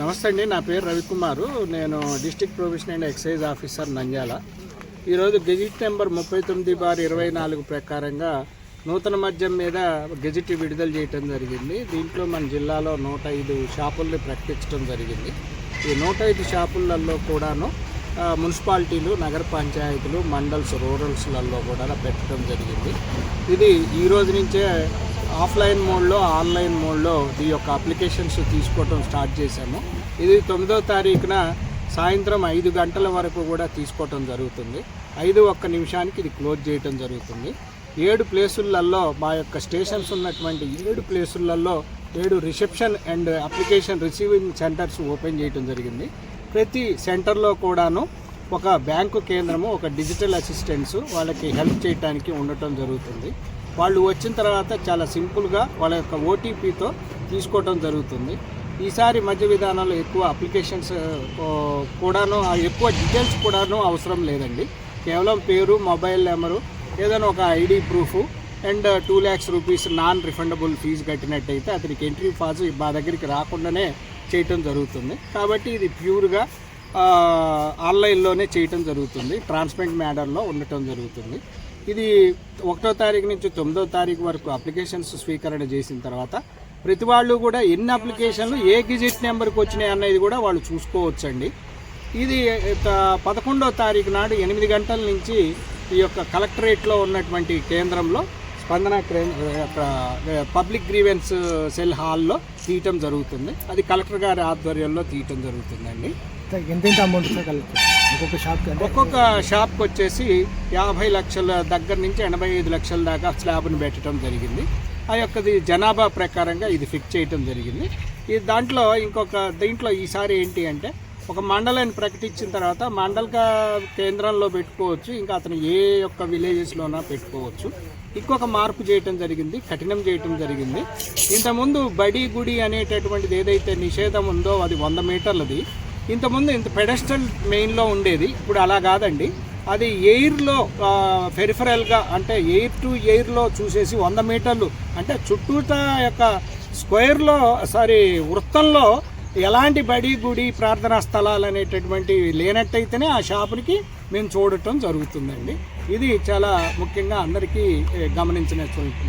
నమస్తే అండి నా పేరు రవికుమారు. నేను district provision and excise officer Nandyal. ఈరోజు గెజిట్ నెంబర్ ముప్పై తొమ్మిది బార్ ఇరవై నాలుగు ప్రకారంగా నూతన మద్యం మీద గెజిట్ విడుదల చేయటం జరిగింది. దీంట్లో మన జిల్లాలో నూట ఐదు షాపుల్ని ప్రకటించడం జరిగింది. ఈ నూట ఐదు షాపులలో కూడాను మున్సిపాలిటీలు నగర పంచాయతీలు మండల్స్ రూరల్స్లలో కూడా పెట్టడం జరిగింది. ఇది ఈ రోజు నుంచే ఆఫ్లైన్ మోడ్లో ఆన్లైన్ మోడ్లో ఈ యొక్క అప్లికేషన్స్ తీసుకోవటం స్టార్ట్ చేశాము. ఇది తొమ్మిదో తారీఖున సాయంత్రం ఐదు గంటల వరకు కూడా తీసుకోవటం జరుగుతుంది. ఐదు ఒక్క నిమిషానికి ఇది క్లోజ్ చేయటం జరుగుతుంది. ఏడు ప్లేసులలో మా యొక్క స్టేషన్స్ ఉన్నటువంటి ఏడు ప్లేసులలో ఏడు reception and application receiving centres open చేయటం జరిగింది. ప్రతి సెంటర్లో కూడాను ఒక బ్యాంకు కేంద్రము ఒక డిజిటల్ అసిస్టెంట్స్ వాళ్ళకి హెల్ప్ చేయడానికి ఉండటం జరుగుతుంది. వాళ్ళు వచ్చిన తర్వాత చాలా సింపుల్గా వాళ్ళ యొక్క ఓటీపీతో తీసుకోవటం జరుగుతుంది. ఈసారి మధ్య విధానంలో ఎక్కువ అప్లికేషన్స్ కూడాను ఎక్కువ డీటెయిల్స్ కూడాను అవసరం లేదండి. కేవలం పేరు మొబైల్ నెంబరు ఏదైనా ఒక ID proof and two lakhs rupees non refundable fee కట్టినట్టయితే అతనికి ఎంట్రీ ఫాజు మా దగ్గరికి రాకుండానే చేయటం జరుగుతుంది. కాబట్టి ఇది ప్యూర్గా ఆన్లైన్లోనే చేయటం జరుగుతుంది. ట్రాన్స్పరెంట్ మ్యాటర్లో ఉండటం జరుగుతుంది. ఇది ఒకటో తారీఖు నుంచి తొమ్మిదో తారీఖు వరకు అప్లికేషన్స్ స్వీకరణ చేసిన తర్వాత ప్రతి వాళ్ళు కూడా ఎన్ని అప్లికేషన్లు ఏ గిజిట్ నెంబర్కి వచ్చినాయి అన్నది కూడా వాళ్ళు చూసుకోవచ్చండి. ఇది పదకొండో తారీఖు నాడు ఎనిమిది గంటల నుంచి ఈ యొక్క కలెక్టరేట్లో ఉన్నటువంటి కేంద్రంలో స్పందన పబ్లిక్ గ్రీవెన్స్ సెల్ హాల్లో తీయటం జరుగుతుంది. అది కలెక్టర్ గారి ఆధ్వర్యంలో తీయటం జరుగుతుందండి. ఎంత అమౌంట్ కలెక్టర్? ఒక్కొక్క షాప్కి ఒక్కొక్క షాప్కి వచ్చేసి యాభై లక్షల దగ్గర నుంచి ఎనభై ఐదు లక్షల దాకా స్లాబ్ను పెట్టడం జరిగింది. ఆ యొక్కది జనాభా ప్రకారంగా ఇది ఫిక్స్ చేయటం జరిగింది. ఈ దాంట్లో ఇంకొక దీంట్లో ఈసారి ఏంటి అంటే ఒక మండలాన్ని ప్రకటించిన తర్వాత మండల్గా కేంద్రంలో పెట్టుకోవచ్చు ఇంకా అతను ఏ యొక్క విలేజెస్లోనా పెట్టుకోవచ్చు. ఇంకొక మార్పు చేయటం జరిగింది కఠినం చేయటం జరిగింది. ఇంతకుముందు బడి గుడి అనేటటువంటిది ఏదైతే నిషేధం ఉందో అది వంద మీటర్లది. ఇంతకుముందు ఇంత పెడస్టల్ మెయిన్లో ఉండేది ఇప్పుడు అలా కాదండి. అది ఎయిర్లో ఫెరిఫరల్గా అంటే ఎయిర్ టు ఎయిర్లో చూసేసి వంద మీటర్లు అంటే చుట్టూత యొక్క స్క్వేర్లో సారీ వృత్తంలో ఎలాంటి బడి గుడి ప్రార్థనా స్థలాలు అనేటటువంటివి లేనట్టయితేనే ఆ షాపునికి మేము చూడటం జరుగుతుందండి. ఇది చాలా ముఖ్యంగా అందరికీ ఏ, గమనించినటువంటి